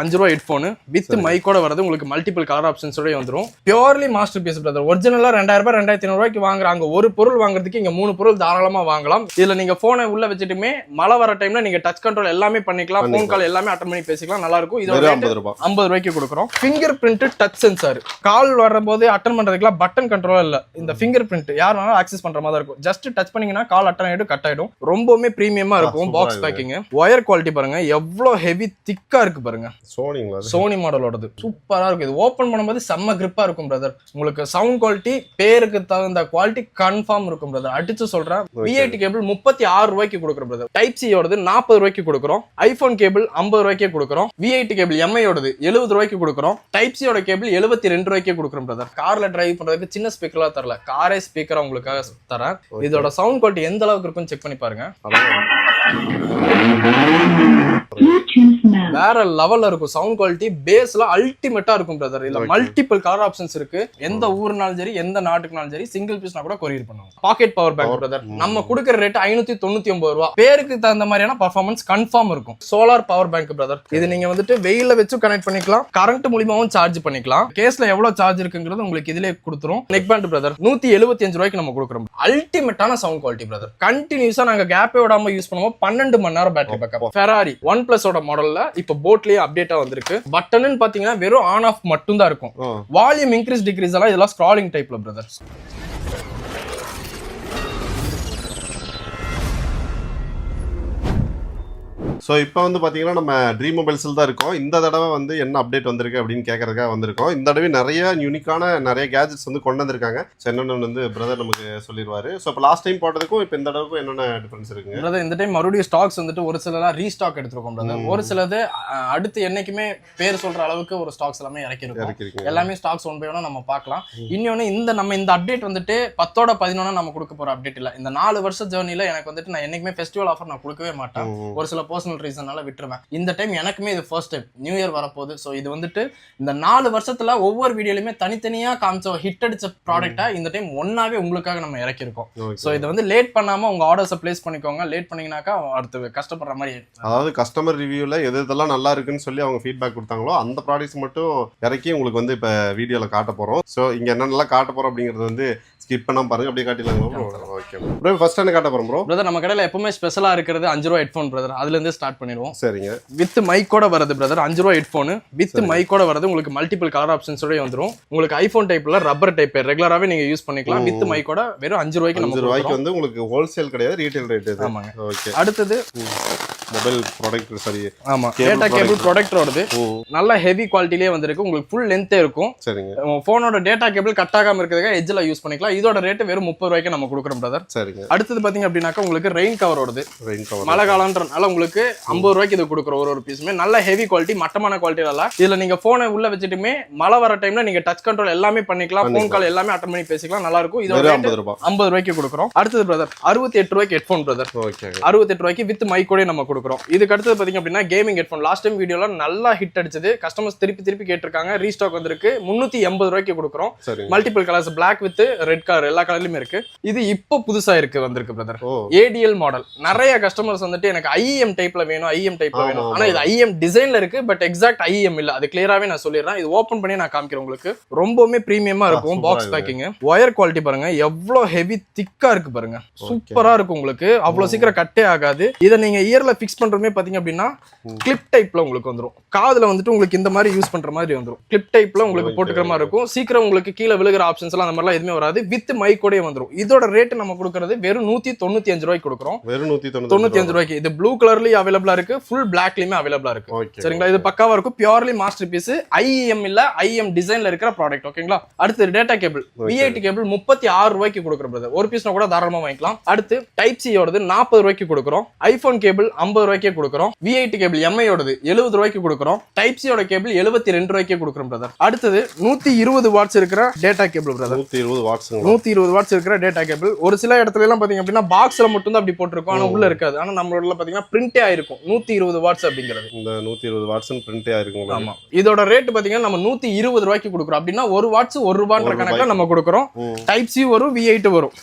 அஞ்சு ரூபா headphone with மைக்கோட வரது உங்களுக்கு மல்டிபிள் கலர் ஆப்ஷன்ஸோட வந்துரும். பியூர்லி மாஸ்டர் பீஸ் பிரதர் ஒரிஜினலா ரெண்டாயிரம் ரூபாய் ரெண்டாயிரத்தி ரூபாய்க்கு வாங்குறாங்க ஒரு பொருள் வாங்குறதுக்கு இங்க மூணு பொருள் தாராளமா வாங்கலாம். இதுல நீங்க போனை உள்ள வச்சுட்டுமே மழை வர டைம்ல நீங்க டச் கண்ட்ரோல் எல்லாமே பண்ணிக்கலாம். ஃபோன் கால் எல்லாமே அட்டன் பண்ணி பேசிக்கலாம். நல்லா இருக்கும். இதோட ஐம்பது ரூபாய். ஐம்பது ரூபாய்க்கு கொடுக்குறோம். Fingerprint touch sensor call வரும்போது அட்டன் பண்றதுக்குலாம் பட்டன் கண்ட்ரோல் இல்ல. இந்த ஃபிங்கர் பிரிண்ட் யார் வேணாலும் ஆக்சஸ் பண்ற மாதிரி இருக்கும். ஜஸ்ட் டச் பண்ணீங்கன்னா கால் அட்டன் ஆயிடும் கட் ஆயிடும். ரொம்பவுமே பிரீமியமா இருக்கும். பாக்ஸ். பேக்கிங் ஒயர் குவாலிட்டி பாருங்க. எவ்வளவு ஹெவி திக்கா இருக்கு பாருங்க. சோனிங்களா? சோனி மாடலோடது சூப்பரா இருக்கும். இது ஓபன் பண்ணும்போது செம்ம கிரிப்பா இருக்கும் பிரதர் உங்களுக்கு சவுண்ட் குவாலிட்டி பேருக்கு தகுந்த குவாலிட்டி கன்ஃபார்ம் இருக்கும் பிரதர் அடிச்சு சொல்றேன். விஐடி கேபிள் முப்பத்தி ஆறு ரூபாய்க்கு கொடுக்குறோம் பிரதர் டைப் சியோடது நாற்பது ரூபாய்க்கு கொடுக்குறோம். ஐபோன் கேபிள் ஐம்பது ரூபாய்க்கே கொடுக்குறோம். விஐடி கேபிள் எம்ஐயோடது எழுபது ரூபாய்க்கு கொடுக்குறோம். டைப் சியோட கேபிள் எழுபத்தி ரெண்டு ரூபாய்க்கே கொடுக்குறோம் பிரதர் கார்ல டிரைவ் பண்றதுக்கு சின்ன ஸ்பீக்கர்லாம் தரல. காரே ஸ்பீக்கரா உங்களுக்காக தரேன். இதோட சவுண்ட் குவாலிட்டி எந்த அளவுக்கு இருக்குன்னு செக் பண்ணி பாருங்க. வேற லெவல்ல இருக்கும். சவுண்ட் குவாலிட்டி பேஸ்ல அல்டிமேட்டா இருக்கும் பிரதர் இதுல மல்டிபிள் கலர் ஆப்ஷன்ஸ் இருக்கு. எந்த ஊர்னாலும் சரி எந்த நாட்டுக்குனாலும் சரி சிங்கிள் பீஸ்னா கூட கொரியர் பண்ணுவாங்க. பாக்கெட் பவர் பேங்க் பிரதர் நம்ம கொடுக்குற ரேட் ஐநூத்தி தொண்ணூத்தி ஒன்பது ரூபா. பேருக்கு தகுந்த மாதிரியான பர்ஃபார்மன்ஸ் கன்ஃபார்ம் இருக்கும். சோலார் பவர் பேங்க் பிரதர் இது நீங்க வந்துட்டு வெயில வச்சு கனெக்ட் பண்ணிக்கலாம். கரண்ட் மூலியமாவும் சார்ஜ் பண்ணிக்கலாம். கேஸ்ல எவ்வளவு சார்ஜ் இருக்குங்கிறது உங்களுக்கு இதுலயே கொடுத்துரும். நெக் பேண்ட் பிரதர் நூத்தி எழுபத்தி அஞ்சு ரூபாய்க்கு நம்ம கொடுக்குறோம். அல்டிமேட்டான சவுண்ட் குவாலிட்டி பிரதர் கண்டினியூஸா நாங்க கேப்பே விடாம யூஸ் பண்ணுவோம். பன்னெண்டு மணி நேரம் பேட்டரி பேக்கப் ஃபெராரி ஒன் பிளஸோட மாடல்ல இப்போ போட்லயே அப்டேட்டா வந்திருக்கு. பட்டன்னு பாத்தீங்கன்னா வெறும் ஆன் ஆஃப் மட்டும் தான் இருக்கும். வால்யூம் இன்க்ரீஸ் டிக்ரீஸ் எல்லாம் இதெல்லாம் ஸ்க்ராலிங் டைப்ல பிரதர் ஸோ இப்போ வந்து பார்த்தீங்கன்னா நம்ம ட்ரீம் மொபைல்ஸில் தான் இருக்கோம். இந்த தடவை வந்து என்ன அப்டேட் வந்திருக்கு அப்படின்னு கேட்கறதுக்காக வந்திருக்கோம். இந்த தடவை நிறைய யூனிக்கான நிறைய கேஜெட்ஸ் வந்து கொண்டு வந்திருக்காங்க. ஸோ என்னென்னு வந்து பிரதர் நமக்கு சொல்லிடுவாரு. ஸோ இப்போ லாஸ்ட் டைம் போட்டதுக்கும் இப்போ இந்த தடவைக்கும் என்னென்ன டிஃபரன்ஸ் இருக்குங்க? பிரதர் இந்த டைம் மறுபடியும் ஸ்டாக்ஸ் வந்துட்டு ஒரு சிலலாம் ரீஸ்டாக் எடுத்திருக்கோம் பிரதர் ஒரு சிலது அடுத்து என்னைக்குமே பேர் சொல்ற அளவுக்கு ஒரு ஸ்டாக்ஸ் எல்லாமே இறக்கிருக்கோம் எல்லாமே ஸ்டாக்ஸ் ஒன் பை ஒன்னா நம்ம பார்க்கலாம். இன்னொன்னு இந்த நம்ம இந்த அப்டேட் வந்துட்டு பத்தோட பதினொன்னா நம்ம கொடுக்க போற அப்டேட் இல்ல. இந்த நாலு வருஷ ஜேர்னில எனக்கு வந்துட்டு நான் என்னைக்குமே ஃபெஸ்டிவல் ஆஃபர் நான் கொடுக்கவே மாட்டேன். ஒரு சில பர்சனல் ரீசனால விட்டுருவேன். இந்த டைம் எனக்குமே இது ஃபர்ஸ்ட் டைம் நியூ இயர் வரப்போகுது. ஸோ இது வந்துட்டு இந்த நாலு வருஷத்துல ஒவ்வொரு வீடியோலையுமே தனித்தனியா காமிச்ச ஹிட் அடிச்ச ப்ராடக்ட்டா இந்த டைம் ஒன்னாவே உங்களுக்காக நம்ம இறக்கிருக்கோம். ஸோ இது வந்து லேட் பண்ணாம உங்க ஆர்டர்ஸை பிளேஸ் பண்ணிக்கோங்க. லேட் பண்ணீங்கன்னாக்கா அடுத்து கஷ்டப்படுற மாதிரி அதாவது கஸ்டமர் ரிவ்யூவில் எது இதெல்லாம் நல்லா இருக்குன்னு சொல்லி அவங்க ஃபீட்பேக் கொடுத்தாங்களோ அந்த ப்ராடக்ட்ஸ் மட்டும் இறக்கி உங்களுக்கு வந்து இப்போ வீடியோவில் காட்ட போகிறோம் ஸோ இங்கே என்னென்னலாம் காட்ட போகிறோம் அப்படிங்கிறது வந்து ஸ்கிப் பண்ணாம பாருங்க அப்படியே காட்டிடலாங்களா ஓகே ப்ரோ ஃபர்ஸ்ட் என்ன காட்ட போகிறோம் ப்ரோ பிரதர் நம்ம கடையில எப்பவுமே ஸ்பெஷலா இருக்கிறது அஞ்சு ரூபா ஹெட்ஃபோன் பிரதர் அதுல இருந்தே ஸ்டார்ட் பண்ணிடுவோம். சரிங்க. வித் மைக்கோட வரது பிரதர் அஞ்சு ரூபா ஹெட்ஃபோனு வித் மைக்கோட வரது உங்களுக்கு மல்டிபிள் கலர் ஆப்ஷன்ஸோட வந்துரும். உங்களுக்கு ஐபோன் டைப்ல ரப்பர் டைப் ரெகுலராகவே நீங்க யூஸ் பண்ணிக்கலாம். வித் மைக்கோட வெறும் அஞ்சு ரூபாய்க்கு அஞ்சு ரூபாய்க்கு. வந்து உங்களுக்கு ஹோல்சேல் கிடையாது ரீட்டைல் ரேட் ஆமாங்க. ஓகே அடுத்தது மொபைல் ப்ராடக்ட் சரி ஆமா டேட்டா கேபிள். ப்ரொடக்டரோடது ம் நல்ல ஹெவி குவாலிட்டிலேயே வந்திருக்கு. உங்களுக்கு ஃபுல் லென்த்தே இருக்கும். சரிங்க. ஃபோனோட டேட்டா கேபிள் கட் ஆகாம இருக்கிறதுக்காக எஜ்ஜில் யூஸ் பண்ணிக்கலாம். இதோட ரேட்டு வெறும் முப்பது ரூபாய்க்கு நம்ம கொடுக்குறோம் பிரதர் சரிங்க. அடுத்தது பாத்தீங்க அப்படின்னாக்கா உங்களுக்கு ரெயின் கவரோடது ரெயின் கவர் மழை காலன்றனால உங்களுக்கு ஐம்பது ரூபாய்க்கு இது கொடுக்குறோம் ஒரு ஒரு பீஸுமே நல்ல ஹெவி குவாலிட்டி மட்டமான குவாலிட்டி இல்ல இதுல நீங்க போனை உள்ள வச்சுட்டுமே மழை வர டைம்ல நீங்க டச் கண்ட்ரோல் எல்லாமே பண்ணிக்கலாம். ஃபோன் கால் எல்லாமே அட்டன் பண்ணி பேசிக்கலாம். நல்லா இருக்கும். இதோட ஐம்பது ரூபாய். ஐம்பது ரூபாய்க்கு கொடுக்குறோம். அடுத்தது பிரதர் அறுபத்தி எட்டு ரூபாய்க்கு ஹெட்ஃபோன் பிரதர் ஓகே அறுபத்தெட்டு ரூபாய்க்கு வித் மைக்கோடே நம்ம கொடுக்குறோம். இதுக்கு அடுத்தது பாத்தீங்க அப்படின்னா கேமிங் ஹெட்ஃபோன் லாஸ்ட் டைம் வீடியோல நல்லா ஹிட் அடிச்சது. கஸ்டமர்ஸ் திருப்பி திருப்பி கேட்டிருக்காங்க. ரீஸ்டாக் வந்திருக்கு. முன்னூத்தி எண்பது ரூபாய்க்கு கொடுக்குறோம். Multiple colours Black with red colour எல்லா கலர்லயுமே இருக்கு. இது இப்போ புதுசா இருக்கு வந்திருக்கு பிரதர் ஏடிஎல் மாடல் நிறைய கஸ்டமர்ஸ் வந்துட்டு எனக்கு ஐஎம் டைப்ல வேணும் ஐஎம் டைப்ல ஆமா, வேணும். ஆனா இது ஐஎம் டிசைன்ல இருக்கு பட் எக்ஸாக்ட் ஐஎம் இல்ல. அது கிளியராவே நான் சொல்லிடுறேன். இது ஓபன் பண்ணி நான் காமிக்கிறேன் உங்களுக்கு. ரொம்பவுமே பிரீமியமா இருக்கும் பாக்ஸ். பேக்கிங் ஒயர் குவாலிட்டி பாருங்க எவ்வளவு ஹெவி திக்கா இருக்கு பாருங்க. சூப்பரா இருக்கும் உங்களுக்கு. அவ்வளவு சீக்கிரம் கட்டே ஆகாது. இதை நீங்க இயர்ல ஃபிக்ஸ் பண்றதுமே பாத்தீங்க அப்படின்னா கிளிப் டைப்ல உங்களுக்கு வந்துரும். காதுல வந்துட்டு உங்களுக்கு இந்த மாதிரி யூஸ் பண்ற மாதிரி வந்துரும். கிளிப் டைப்ல உங்களுக்கு. போட்டுக்கிற மாதிரி இருக்கும். சீக்கிரம் உங்களுக்கு கீழே விழுகிற ஆப்ஷன்ஸ் எல்லாம் அந்த மாதிரிலாம் எதுவுமே வராது. வித் மைக்கோடயே வந்துரும். இதோட ரேட் நம்ம கொடுக்கறது வெறும் நூத்தி தொண்ணூத்தி அஞ்சு ரூபாய்க்கு கொடுக்குறோம். வெறும் நூத்தி தொண்ணூத்தி அஞ்சு ரூபாய்க்கு. இது ப்ளூ கலர்லயும் அவைலபிளா இருக்கு ஃபுல் பிளாக்லயுமே அவைலபிளா இருக்கு. சரிங்களா? இது பக்காவா இருக்கும். பியூர்லி மாஸ்டர் பீஸ் ஐஎம் இல்ல ஐஎம் டிசைன்ல இருக்கிற ப்ராடக்ட் ஓகேங்களா அடுத்து டேட்டா கேபிள் விஐடி கேபிள் முப்பத்தி ஆறு ரூபாய்க்கு கொடுக்குறோம் brother. ஒரு பீஸ்னா கூட தாராளமா வாங்கிக்கலாம். அடுத்து டைப் சியோடது நாற்பது ரூபாய்க்கு கொடுக்குறோம். ஐபோன் கேபிள் ஐம்பது ரூபாய்க்கே கொடுக்குறோம். விஐடி கேபிள் எம்ஐயோடது எழுபது ரூபாய்க்கு கொடுக்குறோம். டைப் சியோட கேபிள் எழுபத்தி ரெண்டு ரூபாய்க்கே கொடுக்குறோம் பிரதர் அடுத்தது நூத்தி இருபது வாட்ஸ் இருக்கிற டேட்டா கேபிள் பிரதர் நூத்தி இருபது நூத்தி இருபது வாட்ஸ் இருக்கிற டேட்டா கேபிள் ஒரு சில இடத்துல எல்லாம் பாத்தீங்க அப்படின்னா பாக்ஸ்ல மட்டும் தான் அப்படி போட்டிருக்கும். ஆனா உள்ள இருக்காது. ஆனா நம்மளோட பாத்தீங்கன்னா பிரிண்டே ஆயிருக்கும். நூத்தி இருபது வாட்ஸ் அப்படிங்கிறது. இந்த நூத்தி இருபது வாட்ஸ்னு பிரிண்டே ஆயிருக்கும். ஆமா. இதோட ரேட் பாத்தீங்கன்னா நம்ம நூத்தி இருபது ரூபாய்க்கு கொடுக்குறோம். அப்படின்னா ஒரு வாட்ஸ் ஒரு ரூபான்ற கணக்குல நம்ம கொடுக்குறோம். டைப் சி வரும் வி எயிட் வரும்.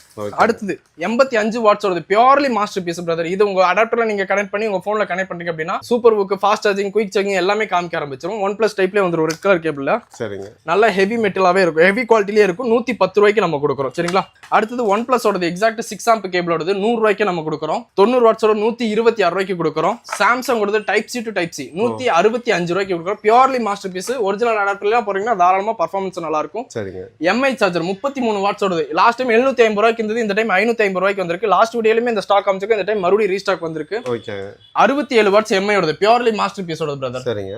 அடுத்தது எண்பத்தி அஞ்சு வாட்ஸ் வருது. பியூர்லி மாஸ்டர் பீஸ் பிரதர் இது உங்க அடாப்டர்ல நீங்க கனெக்ட் பண்ணி உங்க போன்ல கனெக்ட் பண்றீங்க அப்படின்னா SuperVOOC fast charging quick charging எல்லாமே காமிக்க ஆரம்பிச்சிரும். ஒன் பிளஸ் டைப்லேயே வந்துரும். ரெட் கலர் கேபிள்ல சரிங்க. நல்ல ஹெவி மெட்டலாவே இருக்கும். ஹெவி குவாலிட்டிலே இருக்கும். நூத்தி பத்து ரூபாய்க்கு நம்ம கொடுக்குறோம். சரிங்களா? அடுத்தது ஒன் பிளஸோடது எக்ஸாக்ட் சிக்ஸ் ஆம்ப் கேபிளோடது நூறு ரூபாய்க்கு நம்ம கொடுக்குறோம். தொண்ணூறு வாட்ஸோட நூத்தி இருபத்தி ஆறு ரூபாய்க்கு கொடுக்குறோம். Samsung ஓடது type C to type C நூத்தி அறுபத்தி அஞ்சு ரூபாய்க்கு கொடுக்குறோம். பியூர்லி மாஸ்டர் பீஸ் ஒரிஜினல் அடாப்டர்லாம் போறீங்கன்னா தாராளமா பர்ஃபார்மன்ஸ் நல்லா இருக்கும் சரிங்க எம்ஐ சார்ஜர் முப்பத்தி மூணு வாட்ஸோடது லாஸ்ட் டைம் எழுநூத்தி ஐம்பது ரூபாய்க்கு இருந்தது. இந்த டைம் ஐநூத்தி ஐம்பது ரூபாய்க்கு வந்திருக்கு. லாஸ்ட் வீடியோலுமே இந்த ஸ்டாக் அமைச்சிருக்கு இந்த டைம் மறுபடியும் ரீஸ்டாக் வந்திருக்கு. அறுபத்தி ஏழு வாட்ஸ் எம்ஐயோடது பியூர்லி மாஸ்டர் பீஸோட பிரதர் சரிங்க.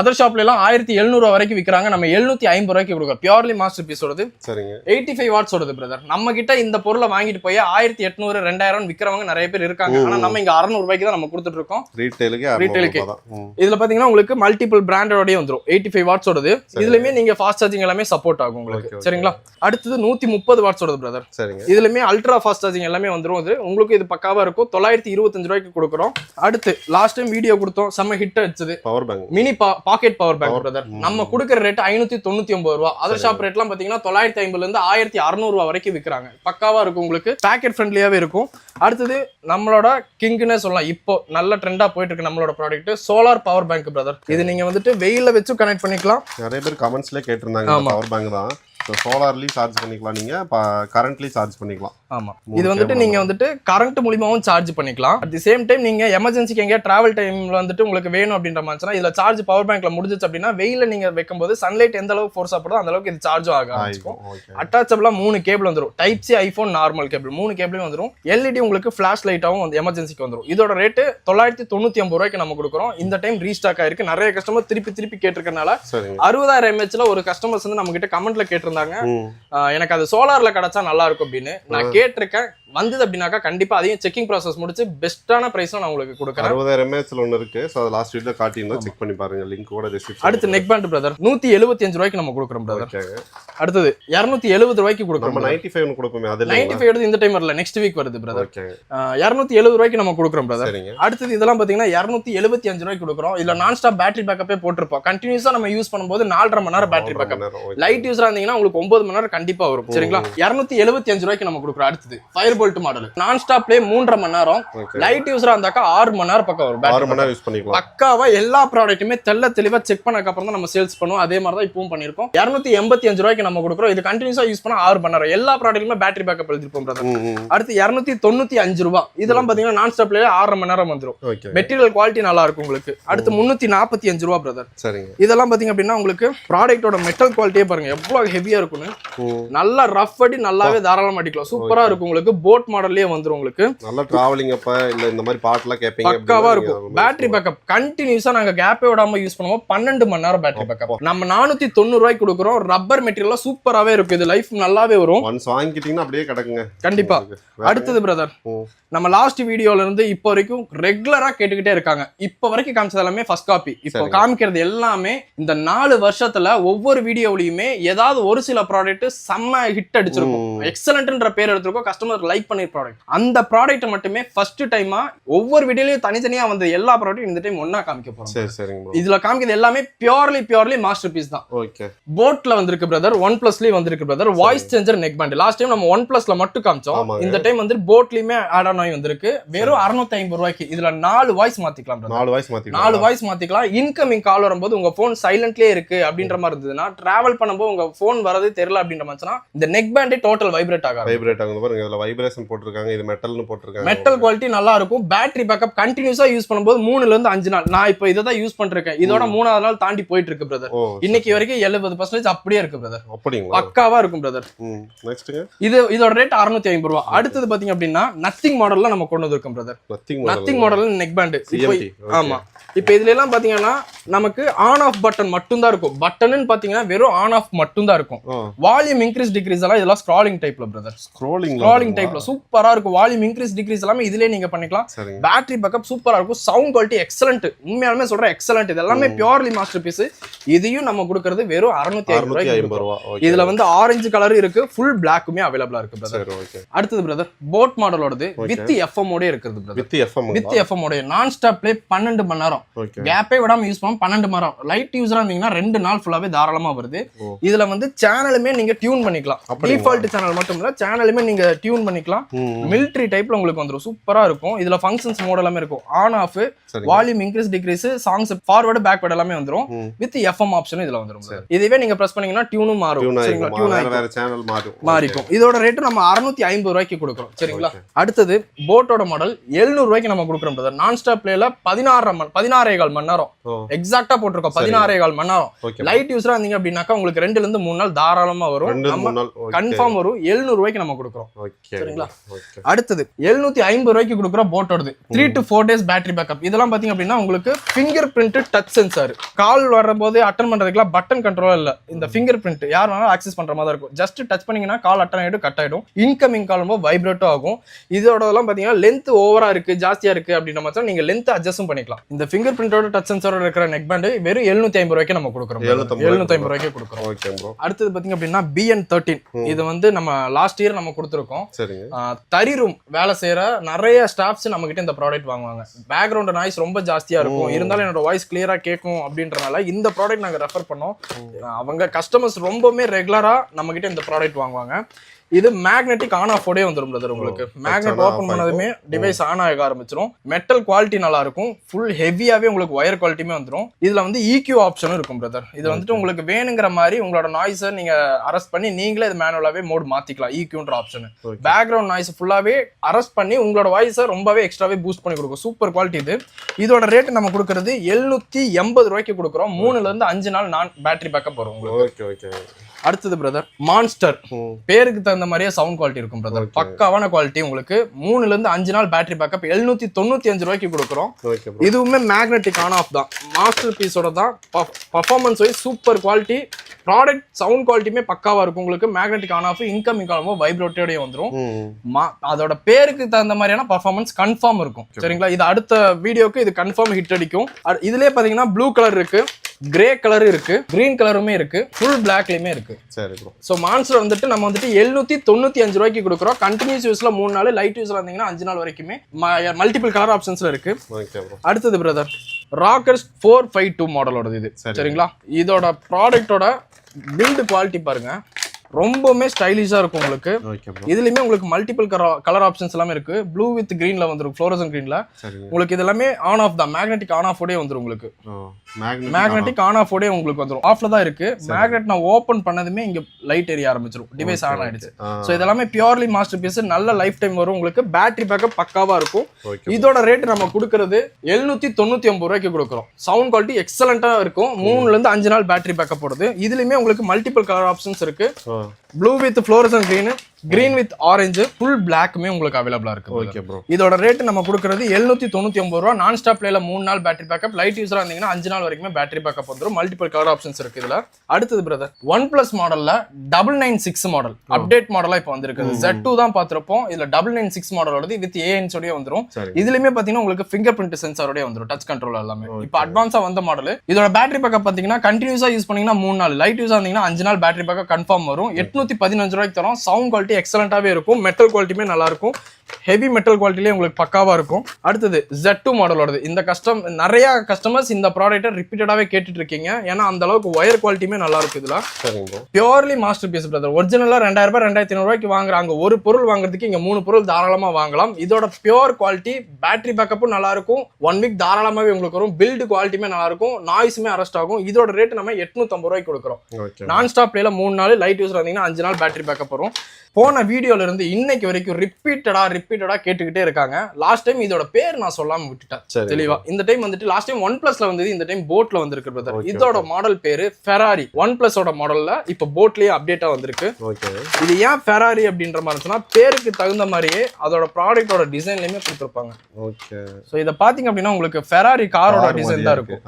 அதர் ஷாப்ல எல்லாம் ஆயிரத்தி எழுநூறு வரைக்கும் விற்கிறாங்க நம்ம எழுநூத்தி ஐம்பது ரூபாய்க்கு கொடுக்குறோம். பியூர்லி மாஸ்டர் பீஸோடது சரிங்க. எயிட்டி ஃபைவ் வாட்ஸ் ஓடுது பிரதர் நம்ம கிட்ட இந்த பொருளை வாங்கிட்டு போய் ஆயிரத்தி எட்நூறு ரெண்டாயிரம் விற்கிறவங்க நிறைய பேர் இருக்காங்க. ஆனா நம்ம இங்க அறுநூறு ரூபாய்க்கு தான் நம்ம கொடுத்துட்டு இருக்கோம். ரீட்டைலுக்கு ம். இதுல பாத்தீங்கன்னா உங்களுக்கு மல்டிபிள் பிராண்டோடய வந்துரும். எயிட்டி ஃபைவ் வாட்ஸ் ஓடுது இதுலயுமே நீங்க ஃபாஸ்ட் சார்ஜிங் எல்லாமே சப்போர்ட் ஆகும் உங்களுக்கு. சரிங்களா? அடுத்தது நூத்தி முப்பது வாட்ஸ் ஓடுது பிரதர் இதுலயுமே அல்ட்ரா ஃபாஸ்ட் சார்ஜிங் எல்லாமே வந்துரும். இது உங்களுக்கு இது பக்காவா இருக்கும். தொள்ளாயிரத்தி இருபத்தஞ்சு ரூபாய்க்கு கொடுக்குறோம். அடுத்து லாஸ்ட் டைம் வீடியோ கொடுத்தோம். செம்ம ஹிட் அடிச்சது. Power bank mini pocket power bank brother. நம்ம கொடுக்குற ரேட் ஐநூத்தி தொண்ணூத்தி ஒன்பது ரூபா. அதர் ஷாப் ரேட்லாம் பாத்தீங்கன்னா தொள்ளாயிரத்தி ஐம்பதுல இருந்து ஆயிரத்தி அறுநூறு ரூபா வரைக்கும் விற்கிறாங்க பக்காவா இருக்கும் உங்களுக்கு. பேக்கெட் ஃப்ரெண்ட்லியாவே இருக்கும். அடுத்தது நம்மளோட கிங்னே சொல்லலாம். இப்போ நல்ல ட்ரெண்டா போயிட்டு இருக்கு நம்மளோட product solar power bank brother இது நீங்க வந்துட்டு வெயில வச்சு கனெக்ட் பண்ணிக்கலாம். நிறைய பேர் கமெண்ட்ஸ்ல கேட்டிருந்தாங்க. பவர் பேங்க் தான். சோலார்லயும் சார்ஜ் பண்ணிக்கலாம் நீங்க. கரண்ட்லயும் சார்ஜ் பண்ணிக்கலாம். ஆமா. இது வந்துட்டு நீங்க வந்துட்டு கரண்ட் மூலியமாவும் சார்ஜ் பண்ணிக்கலாம். அட் தி சேம் டைம் நீங்க எமர்ஜென்சிக்கு எங்கேயா டிராவல் டைம்ல வந்துட்டு உங்களுக்கு வேணும் அப்படின்ற மாதிரினா இதுல சார்ஜ் பவர் பேங்க்ல முடிஞ்சிச்சு அப்படின்னா வெயில நீங்க வைக்கும்போது சன்லைட் எந்த அளவுக்கு ஃபோர்ஸ் ஆப்படுதோ அந்த அளவுக்கு இது சார்ஜும் ஆக ஆரம்பிச்சிக்கும். அட்டாச்சபிளா மூணு கேபிள் வந்துரும். Type C iPhone normal cable மூணு கேபிளும் வந்துரும். எல்இடி உங்களுக்கு ஃபிளாஷ் லைட்டாவும் வந்து எமர்ஜென்சிக்கு வந்துரும். இதோட ரேட்டு தொள்ளாயிரத்தி தொண்ணூத்தி ஐம்பது ரூபாய்க்கு நம்ம கொடுக்குறோம். இந்த டைம் ரீஸ்டாக் ஆயிருக்கு. நிறைய கஸ்டமர் திருப்பி திருப்பி கேட்டிருக்கனால அறுபதாயிரம் எம்ஹெச்ல ஒரு கஸ்டமர்ஸ் வந்து நம்ம கிட்ட கமெண்ட்ல கேட்டிருந்தாங்க. எனக்கு அது சோலார்ல கிடைச்சா நல்லா இருக்கும் அப்படின்னு. நான் கேட்டிருக்கேன். வந்தது அப்படின்னாக்கா கண்டிப்பா அதையும் செக்கிங் ப்ராசஸ் முடிச்சு பெஸ்ட்டான பிரைஸ்ல நான் உங்களுக்கு கொடுக்குறேன். அறுபதாயிரம் எம்ஏஹெச்ல ஒன்று இருக்கு. ஸோ அது லாஸ்ட் வீடியோ காட்டியிருந்தோம் செக் பண்ணி பாருங்க. லிங்க் கூட அடுத்து நெக் பேண்ட் பிரதர் நூத்தி எழுபத்தி அஞ்சு ரூபாய்க்கு நம்ம கொடுக்குறோம் பிரதர் அடுத்தது இருநூத்தி எழுபது ரூபாய்க்கு கொடுக்குறோம் நைன்டி ஃபைவ் கொடுப்போமே அது நைன்டி ஃபைவ் எடுத்து இந்த டைம் வரல நெக்ஸ்ட் வீக் வருது பிரதர் இரநூத்தி எழுபது ரூபாய்க்கு நம்ம கொடுக்குறோம் பிரதர் அடுத்தது இதெல்லாம் பாத்தீங்கன்னா இரநூத்தி எழுபத்தி அஞ்சு ரூபாய்க்கு கொடுக்குறோம். இதுல நான் ஸ்டாப் பேட்டரி பேக்கப்பே போட்டிருப்போம் கண்டினியூஸா நம்ம யூஸ் பண்ணும்போது நாலரை மணி நேரம் பேட்டரி பேக்கப் லைட் யூஸரா இருந்தீங்கன்னா உங்களுக்கு ஒன்பது மணி நேரம் கண்டிப்பா வரும். சரிங்களா? இருநூத்தி எழுபத்தி அஞ்சு ரூபாய்க்கு நம்ம கொடுக்குறோம். அடுத்தது ஃபயர் போல்ட் மாடல் நான் ஸ்டாப்லேயே மூன்றரை மணி நேரம். லைட் யூஸரா இருந்தாக்கா ஆறு மணி நேரம் பக்கம் வரும் ஆறு மணி நேரம் யூஸ் பண்ணிக்கலாம். பக்காவா எல்லா ப்ராடக்ட்டுமே தெள்ள தெளிவா செக் பண்ணக்கு அப்புறம் தான் நம்ம சேல்ஸ் பண்ணுவோம். அதே மாதிரி தான் இப்பவும் பண்ணிருக்கோம் இருநூத்தி எண்பத்தி அஞ்சு ரூபாய்க்கு நம்ம கொடுக்குறோம். இது கண்டினியூஸா யூஸ் பண்ணா ஆறு மணி நேரம். எல்லா ப்ராடக்ட்டுமே பேட்டரி பேக்கப் எழுதிருப்போம் அடுத்து இருநூத்தி தொண்ணூத்தி அஞ்சு ரூபாய் இதெல்லாம் பாத்தீங்கன்னா நான் ஸ்டாப்லயே ஆறரை மணி நேரம் வந்துரும். ஓகே மெட்டீரியல் குவாலிட்டி நல்லா இருக்கும் உங்களுக்கு. அடுத்து முன்னூத்தி நாற்பத்தி அஞ்சு ரூபா பிரதர் சரிங்க. இதெல்லாம் பாத்தீங்க அப்படின்னா உங்களுக்கு ப்ராடக்ட்டோட மெட்டல் குவாலிட்டியே பாருங்க. எவ்வளவு ஹெவியா இருக்கும்னு. நல்லா ரஃப் அடி நல்லாவே தாராளமா அடிக்கலாம். சூப்பரா இருக்கும் உங்களுக்கு. போட் மாடல்லயே வந்துரும் உங்களுக்கு. நல்லா டிராவலிங் அப்ப இல்ல இந்த மாதிரி பாட்டுலாம் கேட்பீங்க பக்காவா இருக்கும். பேட்டரி பேக்கப் கண்டினியூஸா நாங்க கேப்பே விடாம யூஸ் பண்ணுவோம். பன்னெண்டு மணி நேரம் பேட்டரி பேக்கப் நம்ம நானூத்தி தொண்ணூறு ரூபாய்க்கு கொடுக்குறோம். ரப்பர் மெட்டீரியல் சூப்பராவே இருக்கும் இது லைஃப் நல்லாவே வரும். ஒன்ஸ் வாங்கிட்டீங்கன்னா அப்படியே கிடக்குங்க. கண்டிப்பா. அடுத்தது பிரதர். நம்ம லாஸ்ட் வீடியோல இருந்து இப்போ வரைக்கும் ரெகுலரா கேட்டுக்கிட்டே இருக்காங்க. இப்போ வரைக்கும் காமிச்சது எல்லாமே ஃபர்ஸ்ட் காப்பி இப்போ. காமிக்கிறது எல்லாமே இந்த நாலு வருஷத்துல ஒவ்வொரு வீடியோலயுமே ஏதாவது ஒரு சில ப்ராடக்ட் செம்ம ஹிட் அடிச்சிருக்கும். ம். எக்ஸலண்ட்ன்ற பேர் எடுத்திருக்கோம். கஸ்டமர் லைக் பண்ணி ப்ராடக்ட் அந்த ப்ராடக்ட் மட்டுமே ஃபர்ஸ்ட் டைமா ஒவ்வொரு வீடியோலயும் தனித்தனியா வந்த எல்லா ப்ராடக்ட்டும் இந்த டைம் ஒண்ணா காமிக்க போறோம். சரி சரிங்க. இதுல காமிக்கிறது எல்லாமே பியூர்லி பியூர்லி மாஸ்டர் பீஸ் தான். ஓகே போட்ல வந்திருக்கு பிரதர் ஒன் பிளஸ்லயே வந்திருக்கு brother voice changer neckband last time நம்ம ஒன் பிளஸ்ல மட்டும் காமிச்சோம். இந்த டைம் வந்து போட்லயுமே ஆட் ஆன் ஆகி வந்திருக்கு. வெறும் அறுநூத்தி ஐம்பது ரூபாய்க்கு இதுல நாலு வாய்ஸ் மாத்திக்கலாம். நாலு வயசு மாத்திக்கலாம். நாலு வாய்ஸ் மாத்திக்கலாம். இன்கமிங் கால் வரும்போது உங்க போன் சைலண்ட்லயே இருக்கு அப்படின்ற மாதிரி இருந்ததுன்னா டிராவல் பண்ணும்போது உங்க போன் வரது தெரியல அப்படின்ற மாதிரினா இந்த நெக் பேண்டே டோட்டல் வைப்ரேட் ஆகாது. வைப்ரேட் ஆகுது பாருங்க. இதுல வைப்ரேஷன் போட்டிருக்காங்க இது மெட்டல்னு போட்டிருக்காங்க. மெட்டல் குவாலிட்டி நல்லா இருக்கும் பேட்டரி பேக்கப் கண்டினியூஸா யூஸ் பண்ணும்போது மூணுல இருந்து அஞ்சு நாள். நான் இப்போ இதை தான் யூஸ் பண்ணிருக்கேன் இதோட மூணாவது நாள் தாண்டி போயிட்டு இருக்கு பிரதர் இன்னைக்கு வரைக்கும் எழுபது பர்சன்டேஜ் அப்படியே இருக்கு பிரதர் அப்படிங்களா? பக்காவா இருக்கும் பிரதர் இது இதோட ரேட் அறுநூத்தி ஐம்பது ரூபா. அடுத்தது பாத்தீங்க அப்படின்னா நத்திங் மாடல்ல நம்ம கொண்டு வந்திருக்கோம் brother nothing model neckband. ஆமா. இப்போ இதுல எல்லாம் பாத்தீங்கன்னா நமக்கு ஆன் ஆஃப் பட்டன் மட்டும் தான் இருக்கும் பட்டன்னு பாத்தீங்கன்னா வெறும் ஆன் ஆஃப் மட்டும் தான் இருக்கும் வால்யூம் இன்க்ரீஸ் டிக்ரீஸ் எல்லாம் இதெல்லாம் ஸ்க்ராலிங் டைப்ல பிரதர் ஸ்க்ரோலிங் ஸ்க்ராலிங் டைப்ல சூப்பரா இருக்கும். வால்யூம் இன்க்ரீஸ் டிக்ரீஸ் எல்லாமே இதுலயே நீங்க பண்ணிக்கலாம். பேட்டரி பேக்கப் சூப்பரா இருக்கும். சவுண்ட் குவாலிட்டி எக்ஸலண்ட் உண்மையாலுமே சொல்றேன் எக்ஸலண்ட் இது எல்லாமே பியூர்லி மாஸ்டர் பீஸ் இதையும் நம்ம கொடுக்கறது வெறும் அறுநூத்தி ஐம்பது அறுநூத்தி ரூபாய்க்கு ஐம்பது கொடுக்குறோம். ரூபா. ஓகே. இதுல வந்து ஆரஞ்சு கலர் இருக்கு. ஃபுல் பிளாக்குமே அவைலபிளா இருக்கு பிரதர் அடுத்தது பிரதர் போட் மாடலோடது. வித் எஃப்எம் ஓட இருக்குது வித் எஃப்எம் வித் எஃப்எம் ஓட நான் ஸ்டாப் ப்ளே பன்னெண்டு மணி நேரம். ஓகே கேப்பே விடாம யூஸ் பண்ணோம். பன்னெண்டு மணி நேரம் லைட் யூஸரா இருந்தீங்கன்னா ரெண்டு நாள் ஃபுல்லாவே தாராளமா வருது. இதுல வந்து சேனலுமே நீங்க டியூன் பண்ணிக்கலாம்? டிஃபால்ட் சேனல் மட்டும் இல்ல சேனலுமே நீங்க டியூன் பண்ணிக்கலாம். மிலிட்ரி டைப்ல உங்களுக்கு வந்துரும். சூப்பரா இருக்கும். இதுல ஃபங்க்ஷன்ஸ் மோட் எல்லாமே இருக்கும். On off volume increase decrease songs forward backward எல்லாமே வந்துரும். ம். வித் எஃப்எம் ஆப்ஷனும் இதுல brother. இதுவே நீங்க பிரஸ் பண்ணீங்கன்னா டியூனும் மாறும். சரிங்களா? டியூன் வேற ஆகிக்கும். வேற சேனல் மாறும். மாறிக்கும். இதோட ரேட்டு நம்ம அறுநூத்தி ஐம்பது ரூபாய்க்கு கொடுக்குறோம். சரிங்களா? அடுத்தது போட்டோட மாடல் 700 ரூபாய்க்கு நம்ம கொடுக்குறோம் பிரதர் நான் ஸ்டாப் பிளேல பதினாறு பதினாறே கால் மணி நேரம் எக்ஸாக்டா போட்டிருக்கோம். பதினாறே கால் மணி நேரம் லைட் யூஸரா இருந்தீங்க அப்படின்னாக்கா உங்களுக்கு ரெண்டுல இருந்து மூணு நாள் தாராளமா வரும். கன்ஃபார்ம் வரும். 700 ரூபாய்க்கு நம்ம கொடுக்குறோம். சரிங்களா? அடுத்தது 750 ஐம்பது ரூபாய்க்கு கொடுக்குற போட்டோடது three to four days battery backup இதெல்லாம் பாத்தீங்க அப்படின்னா உங்களுக்கு fingerprint touch sensor call வரும்போது அட்டன் பண்றதுக்குலாம் பட்டன் கண்ட்ரோல் இல்ல. இந்த ஃபிங்கர் பிரிண்ட் யார் வேணாலும் ஆக்சஸ் பண்ற மாதிரி இருக்கும். ஜஸ்ட் டச் பண்ணீங்கன்னா கால் அட்டன் ஆயிடும் கட் ஆயிடும். இன்கமிங் கால் ரொம்ப வைப்ரேட்டும் ஆகும். இதோடலாம் பாத்தீங்கன்னா லென்த் ஓவரா இருக்கு ஜாஸ்தியா இருக்கு அப்படின்ற மாதிரி நீங்க லென்த் அட்ஜஸ்டும் பண்ணிக்கலாம். இந்த ஃபிங்கர் பிரிண்டோட டச் சென்சாரோட இருக்கிற நெக் பேண்ட் வெறும் 750 ஐம்பது ரூபாய்க்கு நம்ம கொடுக்குறோம் 750 எழுநூத்தி ஐம்பது ரூபாய்க்கு கொடுக்குறோம். ஓகே ப்ரோ அடுத்தது பாத்தீங்க அப்படின்னா பிஎன் தேர்ட்டின் இது வந்து நம்ம லாஸ்ட் இயர் நம்ம கொடுத்துருக்கோம். தறி ரூம் வேலை செய்யற நிறைய ஸ்டாஃப்ஸ் நம்ம கிட்ட இந்த ப்ராடக்ட் வாங்குவாங்க. பேக்ரவுண்ட் நாய்ஸ் ரொம்ப ஜாஸ்தியா இருக்கும். இருந்தாலும் என்னோட வாய்ஸ் கிளியரா கேட்கும் அப்படின்றனால இந்த ப்ராடக்ட் நாங்க ரெஃபர் பண்ணோம். அவங்க கஸ்டமர்ஸ் ரொம்பவுமே ரெகுலரா நம்ம கிட்ட இந்த ப்ராடக்ட் வாங்குவாங்க. இது மேக்னெட்டிக் ஆன் ஆஃப் ஓடே வந்துரும் பிரதர் உங்களுக்கு. மேக்னெட் off பண்ணதுமே டிவைஸ் ஆன் ஆக ஆரம்பிச்சிரும். மெட்டல் குவாலிட்டி நல்லா இருக்கும் ஃபுல் ஹெவியாவே உங்களுக்கு ஒயர் குவாலிட்டியுமே வந்துரும். இதுல வந்து EQ ஆப்ஷனும் இருக்கும் பிரதர் இது வந்துட்டு உங்களுக்கு வேணுங்கிற மாதிரி உங்களோட நாய்ஸை நீங்க அரெஸ்ட் பண்ணி நீங்களே இது மேனுவலாவே மோட் மாத்திக்கலாம் EQன்ற ஆப்ஷன். பேக்ரவுண்ட் நாய்ஸ் ஃபுல்லாவே அரெஸ்ட் பண்ணி உங்களோட வாய்ஸை ரொம்பவே எக்ஸ்ட்ராவே பூஸ்ட் பண்ணி கொடுக்கும். சூப்பர் குவாலிட்டி இது. இதோட ரேட் நம்ம கொடுக்கறது எழுநூத்தி எண்பது ரூபாய்க்கு கொடுக்குறோம். மூணுல இருந்து அஞ்சு நாள் நான் பேட்டரி பேக்கப் வரும் உங்களுக்கு. ஓகே ஓகே அடுத்தது பிரதர் மான்ஸ்டர் பேருக்கு தகுந்த மாதிரியே சவுண்ட் குவாலிட்டி இருக்கும் பிரதர். பக்காவான குவாலிட்டி உங்களுக்கு. மூணுல இருந்து அஞ்சு நாள் பேட்டரி பேக்கப் எழுநூத்தி தொண்ணூத்தி அஞ்சு ரூபாய்க்கு கொடுக்குறோம். இதுவுமே மேக்னெட்டிக் ஆன் ஆஃப் தான். மாஸ்டர் பீஸோட தான் performance wise super quality product sound குவாலிட்டியுமே பக்காவா இருக்கும் உங்களுக்கு. மேக்னெட்டிக் ஆன் ஆஃப் இன்கமிங் காலமோ வைப்ரேட்டோடய வந்துரும். ம். மா- அதோட பேருக்கு தகுந்த மாதிரியான பர்ஃபார்மன்ஸ் கன்ஃபார்ம் இருக்கும். சரிங்களா? இது அடுத்த வீடியோக்கு இது கன்ஃபார்ம் ஹிட் அடிக்கும். இதுலயே பாத்தீங்கன்னா ப்ளூ கலர் இருக்கு கிரே கலர் இருக்கு கிரீன் கலருமே இருக்கு ஃபுல் பிளாக்லயுமே இருக்கு. சரி ப்ரோ ஸோ மான்ஸ்டர் வந்துட்டு நம்ம வந்துட்டு எழுநூத்தி தொண்ணூத்தி அஞ்சு ரூபாய்க்கு கொடுக்குறோம். கண்டினியூஸ் யூஸ்ல மூணு நாள் லைட் யூஸ்ல இருந்தீங்கன்னா அஞ்சு நாள் வரைக்குமே மல்டிபிள் கலர் ஆப்ஷன்ஸ்ல இருக்கு. அடுத்தது brother Rockerz four five two மாடலோடது இது. சரி. சரிங்களா? இதோட ப்ராடக்ட்டோட பில்டு குவாலிட்டி பாருங்க. ரொம்பவுமே ஸ்டைலிஷா இருக்கும் உங்களுக்கு. இதுலயுமே உங்களுக்கு மல்டிபிள் கலர் ஆப்ஷன்ஸ் எல்லாமே இருக்கு. ப்ளூ வித் கிரீன்ல வந்துரும் ஃப்ளோரசன் கிரீன்ல உங்களுக்கு இது எல்லாமே ஆன் ஆஃப் தான். மேக்னெட்டிக் ஆன் ஆஃப் ஓடே வந்துரும் உங்களுக்கு. மேக்னெட்டிக் ஆன் ஆஃப் ஓடே உங்களுக்கு வந்துரும். ஆஃப்ல தான் இருக்கு. மேக்னெட் நான் ஓபன் பண்ணதுமே இங்க லைட் எரிய ஆரம்பிச்சிரும். டிவைஸ் ஆன் ஆயிடுச்சு. ஸோ இதெல்லாமே பியூர்லி மாஸ்டர் பீஸ் நல்ல லைஃப் டைம் வரும் உங்களுக்கு. பேட்டரி பேக்கப் பக்காவா இருக்கும். இதோட ரேட் நம்ம கொடுக்கறது எழுநூத்தி தொண்ணூத்தி ஒன்பது ரூபாய்க்கு கொடுக்குறோம். சவுண்ட் குவாலிட்டி எக்ஸலண்டா இருக்கும். மூணுல இருந்து அஞ்சு நாள் பேட்டரி பேக்கப் போடுது இதுலயுமே உங்களுக்கு மல்டிபிள் கலர் ஆப்ஷன்ஸ் இருக்கு. Blue with fluorescent green green with orange full பிளாக்குமே உங்களுக்கு அவைலபிளா இருக்கு ஓகே ப்ரோ இதோட ரேட் நம்ம கொடுக்கறது எழுநூத்தி தொண்ணூத்தி ஒன்பது ரூபா. நான் ஸ்டாப் பிளேல மூணு நாள் பேட்டரி பேக்கப் லைட் யூஸரா இருந்தீங்கன்னா அஞ்சு நாள் வரைக்குமே பேட்டரி பேக்கப் வந்துரும். மல்டிபிள் கலர் ஆப்ஷன்ஸ் இருக்கு இதுல. அடுத்தது பிரதர் ஒன் பிளஸ் மாடல்ல double nine six model update மாடலா இப்போ வந்திருக்கு Z2 டூ தான் பார்த்திருப்போம். இதுல டபுள் நைன் சிக்ஸ் மாடலோடது வித் ஏஎன்ஸோடய வந்துரும். சரி. இதுலயுமே பாத்தீங்கன்னா உங்களுக்கு ஃபிங்கர் பிரிண்ட் சென்சாரோடய வந்துரும். டச் கண்ட்ரோல் எல்லாமே. இப்போ அட்வான்ஸா வந்த மாடல் இதோட பேட்டரி பேக்கப் பாத்தீங்கன்னா கண்டினியூஸா யூஸ் பண்ணீங்கன்னா மூணு நாள். லைட் யூஸ் இருந்தீங்கன்னா அஞ்சு நாள் பேட்டரி பேக்கப் கன்ஃபார்ம் வரும். எட்நூத்தி பதினஞ்சு ரூபாய்க்கு தரும். சவுண்ட் குவாலிட்டி எக்ஸலண்டாவே இருக்கும். மெட்டல் குவாலிட்டியுமே நல்லா இருக்கும் ஹெவி மெட்டல் குவாலிட்டிலே உங்களுக்கு பக்காவா இருக்கும். அடுத்தது Z2 டூ மாடலோடது இந்த கஸ்டம் நிறைய கஸ்டமர்ஸ் இந்த ப்ராடக்ட்டை ரிப்பீட்டடாவே கேட்டுட்டு இருக்கீங்க ஏன்னா அந்த அளவுக்கு ஒயர் குவாலிட்டியுமே நல்லா இருக்கு இதுல. சரிங்க. பியூர்லி மாஸ்டர் பீஸ் பிரதர் ஒரிஜினலா ரெண்டாயிரம் ரூபாய் ரெண்டாயிரத்தி ஐநூறு ரூபாய்க்கு வாங்குறாங்க. ஒரு பொருள் வாங்குறதுக்கு இங்க மூணு பொருள் தாராளமா வாங்கலாம். இதோட பியூர் குவாலிட்டி பேட்டரி பேக்கப்பும் நல்லா இருக்கும். ஒன் வீக் தாராளமாவே உங்களுக்கு வரும். பில்டு குவாலிட்டியுமே நல்லா இருக்கும். நாய்ஸுமே அரெஸ்ட் ஆகும். இதோட ரேட் நம்ம எட்நூத்தம்பது ரூபாய்க்கு கொடுக்குறோம். நான் ஸ்டாப் பிளேல மூணு நாள் லைட் யூஸ் இருந்தீங்கன்னா அஞ்சு நாள் பேட்டரி பேக்கப் வரும். போன வீடியோல இருந்து இன்னைக்கு வரைக்கும் ரிப்பீட்டடா ரிப்பீட்டடா கேட்டுக்கிட்டே இருக்காங்க. லாஸ்ட் டைம் இதோட பேர் நான் சொல்லாம விட்டுட்டேன். தெளிவா. இந்த டைம் வந்துட்டு லாஸ்ட் டைம் ஒன் பிளஸ்ல வந்தது இந்த டைம் போட்ல வந்திருக்கு பிரதர் இதோட மாடல் பேரு ஃபெராரி ஒன் பிளஸோட மாடல்ல இப்ப போட்லயே அப்டேட்டா வந்திருக்கு. இது ஏன் ஃபெராரி அப்படின்ற மாதிரி இருந்துச்சுன்னா பேருக்கு தகுந்த மாதிரியே அதோட ப்ராடக்ட்டோட டிசைன்லயுமே கொடுத்துருப்பாங்க. ஓகே சோ இத பாத்தீங்க அப்படின்னா உங்களுக்கு ஃபெராரி காரோட டிசைன் தான் இருக்கும்.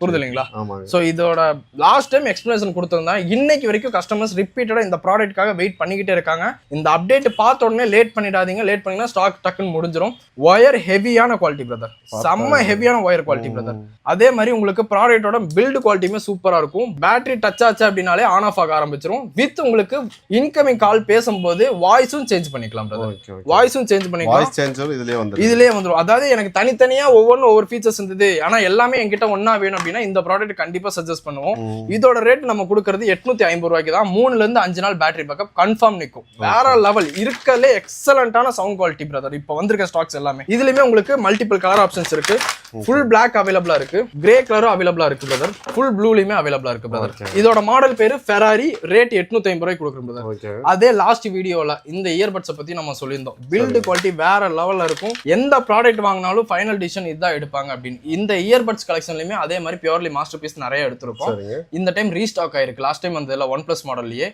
புரியுது இல்லைங்களா ஸோ இதோட லாஸ்ட் டைம் எக்ஸ்பிளேஷன் கொடுத்துருந்தா இன்னைக்கு வரைக்கும் கஸ்டமர்ஸ் ரிப்பீட்டடா இந்த ப்ராடக்ட்காக வெயிட் பண்ணிக்கிட்டே இருக்காங்க. இந்த அப்டேட் பார்த்த உடனே லேட் பண்ணிடாதீங்க லேட் பண்ணீங்கன்னா ஸ்டாக் டக்குன்னு முடிஞ்சிரும். ஒயர் ஹெவியான குவாலிட்டி பிரதர் செம்ம ஹெவியான ஒயர் குவாலிட்டி பிரதர் அதே மாதிரி உங்களுக்கு ப்ராடக்ட்டோட பில்டு குவாலிட்டியுமே சூப்பரா இருக்கும். பேட்டரி டச் ஆச்சு அப்படின்னாலே ஆன் ஆஃப் ஆக ஆரம்பிச்சிரும். வித் உங்களுக்கு இன்கமிங் கால் பேசும்போது வாய்ஸும் சேஞ்ச் பண்ணிக்கலாம் பிரதர் வாய்ஸும் சேஞ்ச் பண்ணிக்கலாம். இதுலயே வந்து இதுலயே வந்துரும். அதாவது எனக்கு தனித்தனியா ஒவ்வொன்றும் ஒவ்வொரு ஃபீச்சர்ஸ் இருந்தது. ஆனா எல்லாமே என்கிட்ட ஒண்ணா வேணும் அப்படின்னா இந்த ப்ராடக்ட் கண்டிப்பா சஜஸ்ட் பண்ணுவோம். இதோட ரேட் நம்ம கொடுக்கறது எட்நூத்தி ஐம்பது ரூபாய்க்கு தான். மூணுல இருந்து அஞ்சு நாள் பேட்டரி பேக்கப் கன்ஃபார்ம் நிக்கும். வேற லெவல் இருக்கலே எக்ஸலண்டான சவுண்ட் குவாலிட்டி பிரதர் இப்போ வந்திருக்க ஸ்டாக்ஸ் எல்லாமே. இதுலயுமே உங்களுக்கு மல்டிபிள் கலர் ஆப்ஷன்ஸ் இருக்கு. ஃபுல் பிளாக் அவைலபிளா இருக்கு. கிரே கலரும் அவைலபிளா இருக்கு பிரதர் ஃபுல் ப்ளூலயுமே அவைலபிளா இருக்கு பிரதர் இதோட மாடல் பேரு ஃபெராரி ரேட் எட்நூத்தி ஐம்பது ரூபாய்க்கு கொடுக்குறோம் பிரதர் அதே லாஸ்ட் வீடியோல இந்த இயர்பட்ஸை பத்தி நம்ம சொல்லியிருந்தோம். பில்டு குவாலிட்டி வேற லெவல்ல இருக்கும். எந்த ப்ராடக்ட் வாங்கினாலும் ஃபைனல் டிசிஷன் இதுதான் எடுப்பாங்க அப்படின்னு. இந்த இயர்பட்ஸ் கலெக்ஷன்லயுமே அதே மாதிரி பியூர்லி மாஸ்டர் பீஸ் நிறைய எடுத்திருக்கோம் சரிங்க. இந்த டைம் ரீஸ்டாக் ஆயிருக்கு. லாஸ்ட் டைம் வந்ததுல ஒன் பிளஸ் மாடல்லயே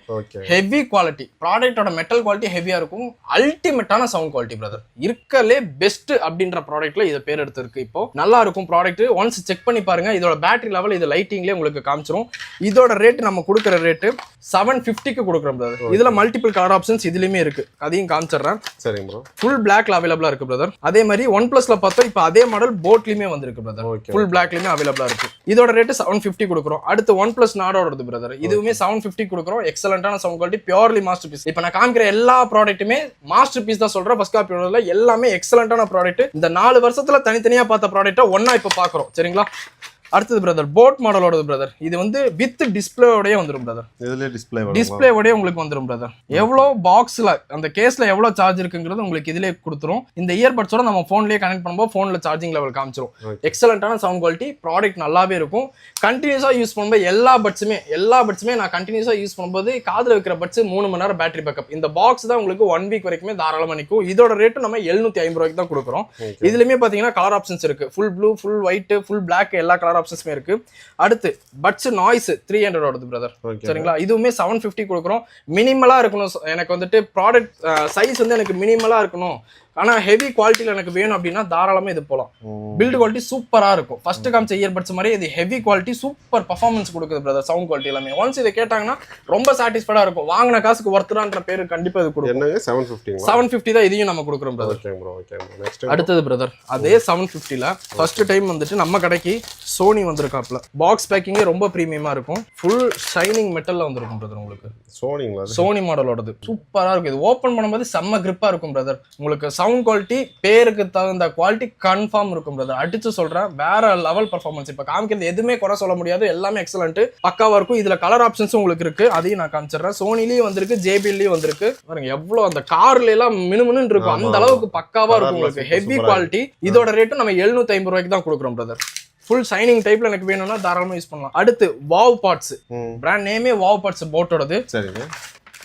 ஹெவி குவாலிட்டி ப்ராடக்ட்டோட மெட்டல் குவாலிட்டி ஹெவியா இருக்கும். அல்டிமேட்டான சவுண்ட் குவாலிட்டி பிரதர் இருக்கலே பெஸ்ட் அப்படின்ற ப்ராடக்ட்ல இதை பேர் எடுத்திருக்கு இப்போ. நல்லா இருக்கும் ப்ராடக்ட் ஒன்ஸ் செக் பண்ணி பாருங்க. இதோட பேட்டரி லெவல் இது லைட்டிங்லேயே உங்களுக்கு காமிச்சிரும். இதோட ரேட் நம்ம கொடுக்குற ரேட்டு செவன் ஃபிஃப்டிக்கு கொடுக்குறோம் பிரதர் இதுல மல்டிபிள் கலர் ஆப்ஷன்ஸ் இதுலயுமே இருக்கு. அதையும் காமிச்சிடுறேன். சரிங்க ப்ரோ ஃபுல் பிளாக்ல அவைலபிளா இருக்கு பிரதர் அதே மாதிரி ஒன் பிளஸ்ல பார்த்தோம். இப்போ அதே மாடல் போட்லயுமே வந்திருக்கு பிரதர் ஃபுல் பிளாக்லயுமே அவைலபிளா இருக்கு. இதோட ரேட் செவன் ஃபிஃப்டி கொடுக்குறோம். அடுத்து ஒன் பிளஸ் நாடோடது பிரதர் இதுவுமே செவன் ஃபிஃப்டி கொடுக்குறோம். எக்ஸலண்டான sound quality purely masterpiece இப்போ நான் காமிக்கிற எல்லா ப்ராடக்ட்டுமே மாஸ்டர் பீஸ் தான் சொல்றேன். ஃபர்ஸ்ட் காப்பியோட எல்லாமே எக்ஸலண்டான ப்ராடக்ட் இந்த நாலு வருஷத்துல தனித்தனியா பார்த்த ப்ராடக்ட்டை ஒன்னா இப்போ பாக்குறோம். சரிங்களா? அடுத்தது பிரதர் போட் மாடலோடது பிரதர் இது வந்து வித் டிஸ்பிளேயோடய வந்துரும் பிரதர் இதுலயே டிஸ்ப்ளே டிஸ்பிளேவோடய உங்களுக்கு வந்துரும் பிரதர் எவ்வளோ பாக்ஸ்ல அந்த கேஸ்ல எவ்வளோ சார்ஜ் இருக்குங்கிறது உங்களுக்கு இதுலயே கொடுத்துரும். இந்த இயர்பட்ஸோட நம்ம ஃபோன்லயே கனெக்ட் பண்ணும்போது ஃபோன்ல சார்ஜிங் லெவல் காமிச்சிரும். Okay. எக்ஸலண்டான சவுண்ட் குவாலிட்டி ப்ராடக்ட் நல்லாவே இருக்கும். கண்டினியூஸா யூஸ் பண்ணும்போது எல்லா பட்ஸுமே எல்லா பட்ஸுமே நான் கண்டினியூஸா யூஸ் பண்ணும்போது காதுல வைக்கிற பட்ஸ் மூணு மணி நேரம் பேட்டரி பேக்கப் இந்த பாக்ஸ் தான் உங்களுக்கு ஒன் வீக் வரைக்குமே தாராளமா நிற்கும் இதோட ரேட்டு நம்ம எழுநூத்தி ஐம்பது ரூபாய்க்கு தான் கொடுக்குறோம். இதுலயுமே பாத்தீங்கன்னா கலர் ஆப்ஷன்ஸ் இருக்கு. Full blue full white full black எல்லா கலர் ஆப்ஷன்ஸுமே இருக்கு. அடுத்து பட்ஸ் நாய்ஸ் த்ரீ ஹண்ட்ரட் வருது பிரதர் சரிங்களா? இதுவுமே செவன் ஃபிஃப்டி கொடுக்குறோம். மினிமலா இருக்கணும். எனக்கு வந்துட்டு ப்ராடக்ட் சைஸ் வந்து எனக்கு மினிமலா இருக்கணும். ஆனா ஹெவி குவாலிட்டியில் எனக்கு வேணும் அப்படின்னா தாராளமா இது போகலாம் பில்டு குவாலிட்டி சூப்பரா இருக்கும். ஃபர்ஸ்ட் காமிச்ச இயர்பட்ஸ் மாதிரி இது ஹெவி குவாலிட்டி சூப்பர் பர்ஃபார்மன்ஸ் கொடுக்குது பிரதர் சவுண்ட் குவாலிட்டி எல்லாமே. ஒன்ஸ் இதை கேட்டாங்கன்னா ரொம்ப சாட்டிஸ்ஃபைடா இருக்கும். வாங்கின காசுக்கு ஒர்த்துடான்ற பேரு கண்டிப்பா இது கொடுக்கும். செவன் ஃபிஃப்டிங்களா செவன் ஃபிஃப்டி தான் இதையும் நம்ம கொடுக்குறோம் பிரதர் அடுத்தது பிரதர் அதே செவன் ஃபிஃப்டியில் ஃபர்ஸ்ட் டைம் வந்துட்டு நம்ம கடைக்கு சோனி வந்திருக்காப்ல பாக்ஸ் பேக்கிங்கே ரொம்ப ப்ரீமியமாக இருக்கும். ஃபுல் ஷைனிங் மெட்டலில் வந்திருக்கும் பிரதர் உங்களுக்கு. அது சோனி மாடலோடது சூப்பராக இருக்கும். இது ஓப்பன் பண்ணும்போது செம்ம கிரிப்பாக இருக்கும் பிரதர் உங்களுக்கு சவுண்ட் குவாலிட்டி பேருக்கு தகுந்த குவாலிட்டி கன்ஃபார்ம் இருக்கும் பிரதர் அடிச்சு சொல்கிறேன் வேற லெவல் பர்ஃபார்மன்ஸ் இப்போ காமிக்கிறது எதுவுமே குறை சொல்ல முடியாது. எல்லாமே எக்ஸலண்ட் பக்காவாக இருக்கும் இதில் கலர் ஆப்ஷன்ஸும் உங்களுக்கு இருக்கு. அதையும் நான் காமிச்சிடுறேன். சோனிலையும் வந்திருக்கு ஜேபிஎல்லையும் வந்திருக்கு. பாருங்க எவ்வளோ அந்த கார்ல எல்லாம் மினுமினு இருக்கும் அந்த. அளவுக்கு பக்காவா இருக்கும் உங்களுக்கு. ஹெவி குவாலிட்டி இதோட ரேட்டு நம்ம எழுநூத்தி ஐம்பது ரூபாய்க்கு தான் கொடுக்குறோம் பிரதர் ஃபுல் ஷைனிங் டைப்ல எனக்கு வேணும்னா தாராளமா யூஸ் பண்ணலாம். அடுத்து வாவ் பார்ட்ஸ் பிராண்ட் நேமே வாவ் பார்ட்ஸ் போட்டோடது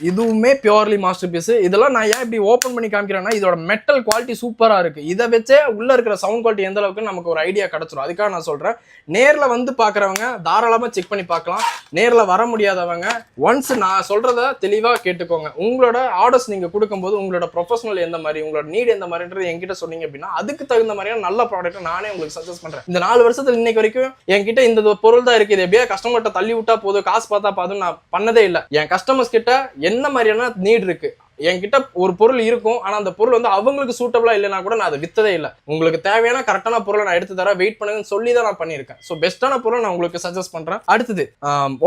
இதுவுமே பியூர்லி மாஸ்டர் பீஸ் இதெல்லாம் நான் ஏன் இப்படி ஓப்பன் பண்ணி காமிக்கிறேன்னா இதோட மெட்டல் குவாலிட்டி சூப்பராக இருக்குது இதை வச்சே உள்ளே இருக்கிற சவுண்ட் குவாலிட்டி எந்த அளவுக்கு நமக்கு ஒரு ஐடியா கிடைச்சிரும். அதுக்காக நான் சொல்கிறேன் நேரில் வந்து பார்க்குறவங்க தாராளமாக செக் பண்ணி பார்க்கலாம். நேரில் வர முடியாதவங்க ஒன்ஸ் நான் சொல்கிறத தெளிவாக கேட்டுக்கோங்க. உங்களோட ஆர்டர்ஸ் நீங்கள் கொடுக்கும்போது உங்களோட ப்ரொஃபஷனல் எந்த மாதிரி உங்களோட நீட் எந்த மாதிரின்றது என்கிட்ட சொன்னீங்க அப்படின்னா அதுக்கு தகுந்த மாதிரியான நல்ல ப்ராடக்ட்டை நானே உங்களுக்கு சஜஸ்ட் பண்ணுறேன் இந்த நாலு வருஷத்தில் இன்னைக்கு வரைக்கும் என்கிட்ட இந்த பொருள் தான் இருக்குது. எப்படியா கஸ்டமர்கிட்ட தள்ளி விட்டா போதும் காசு பார்த்தா போதும் நான் பண்ணதே இல்லை. என் கஸ்டமர்ஸ் கிட்ட என்ன மாதிரியான நீட் இருக்குது என்கிட்ட ஒரு பொருள் இருக்கும் ஆனா அந்த பொருள் வந்து அவங்களுக்கு சூட்டபிளா இல்லைனா கூட நான் அதை வித்ததே இல்லை. உங்களுக்கு தேவையான கரெக்டான பொருளை நான் எடுத்து தரேன் வெயிட் பண்ணுங்கன்னு சொல்லி தான் நான் பண்ணியிருக்கேன். ஸோ பெஸ்ட்டான பொருளை நான் உங்களுக்கு சஜஸ்ட் பண்றேன். அடுத்தது